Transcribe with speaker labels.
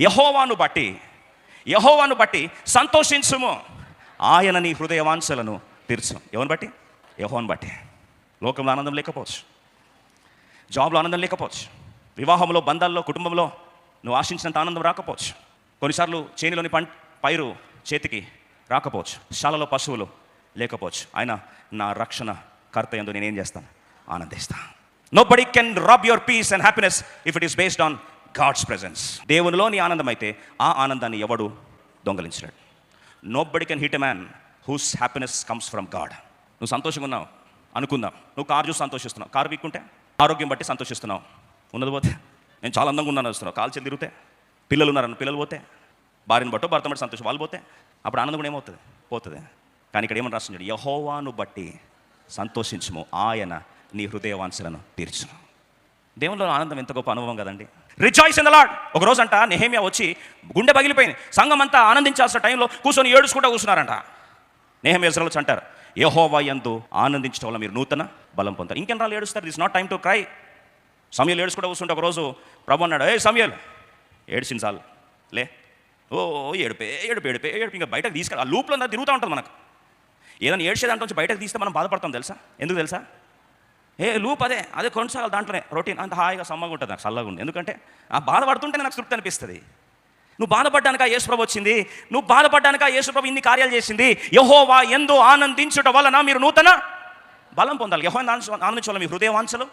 Speaker 1: యహోవాను బట్టి యహోవాను బట్టి సంతోషించుము. ఆయన నీ హృదయవాంఛలను తీర్చు ఎవరిని బట్టి? యహోవాను బట్టి. లోకంలో ఆనందం లేకపోవచ్చు. జాబ్లో ఆనందం లేకపోవచ్చు. వివాహంలో బంధాల్లో కుటుంబంలో నువ్వు ఆశించినంత ఆనందం రాకపోవచ్చు. కొన్నిసార్లు చేనిలోని పం పైరు చేతికి రాకపోవచ్చు. శాలలో పశువులు లేకపోవచ్చు. ఆయన నా రక్షణ కర్త ఎందు నేనేం చేస్తాను? ఆనందిస్తాను. Nobody can rub your peace and happiness if it is based on God's presence దేవునిలోని ఆనందం అయితే ఆ ఆనందాన్ని ఎవడు దొంగలించలేడు. Nobody can hit a man whose happiness comes from God నువ్వు సంతోషంగా ఉన్నావు? అనుకుందాం. నువ్వు కారు చూసి సంతోషిస్తున్నావు. కారు వీక్కుంటే? ఆరోగ్యం బట్టి సంతోషిస్తున్నావు. ఉన్నది పోతే? నేను చాలా అందంగా ఉన్నాను వస్తున్నావు కాలు చెల్లి తిరిగితే? పిల్లలు ఉన్నారని పిల్లలు పోతే? భార్యను బట్టో భర్త బట్టి సంతోషం. వాళ్ళు పోతే? అప్పుడు ఆనందం కూడా ఏమవుతుంది? పోతుంది. కానీ ఇక్కడ ఏమని రాస్తున్నాడు? యహోవాను బట్టి సంతోషించుము. ఆయన నీ హృదయవాంఛలను తీర్చును. దేవునిలో ఆనందం ఎంత గొప్ప అనుభవం కదండి. రిజాయిస్ ఇన్ ద లాడ్ ఒక రోజు అంట నెహేమియా వచ్చి గుండె పగిలిపోయింది. సంఘం అంతా ఆనందించాల్సిన టైంలో కూర్చొని ఏడుచుకుంటా కూర్చున్నారంట. నెహేమియా వచ్చి అంటారు యహోవా ఎందు ఆనందించడం వల్ల మీరు నూతన బలం పొందుతారు. ఇంకెన్ని రాళ్ళు ఏడుస్తారు? This not time to cry సమయలు ఏడుచుకుంటా కూర్చుంటే ఒకరోజు ప్రభు అన్నాడు ఏ సమయలు ఏడ్చింది చాలు. లే. ఓ ఏడిపే ఏడుపు ఏడిపే ఏడుపు. ఇంకా బయటకు తీసుకెళ్ళి ఆ లూప్లో తిరుగుతూ ఉంటుంది మనకు. ఏదైనా ఏడ్చేదాంట్లో బయటకు తీస్తే మనం బాధపడతాం తెలుసా? ఎందుకు తెలుసా? ఏ లూప్ అదే అదే కొనసాగాలి దాంట్లోనే. రొటీన్ అంత హాయిగా సమ్మగా ఉంటుంది నాకు చల్లగా ఉంది. ఎందుకంటే ఆ బాధపడుతుంటే నాకు తృప్తి అనిపిస్తుంది. నువ్వు బాధపడ్డానిక యేసుప్రభు వచ్చింది? నువ్వు బాధపడ్డానిక యేసుప్రభు ఇన్ని కార్యాలు చేసింది? యహోవా ఎందు ఆనందించుట వలన మీరు నూతన బలం పొందాలి. యహో ఆనందించాలి మీ హృదయ వాంఛలు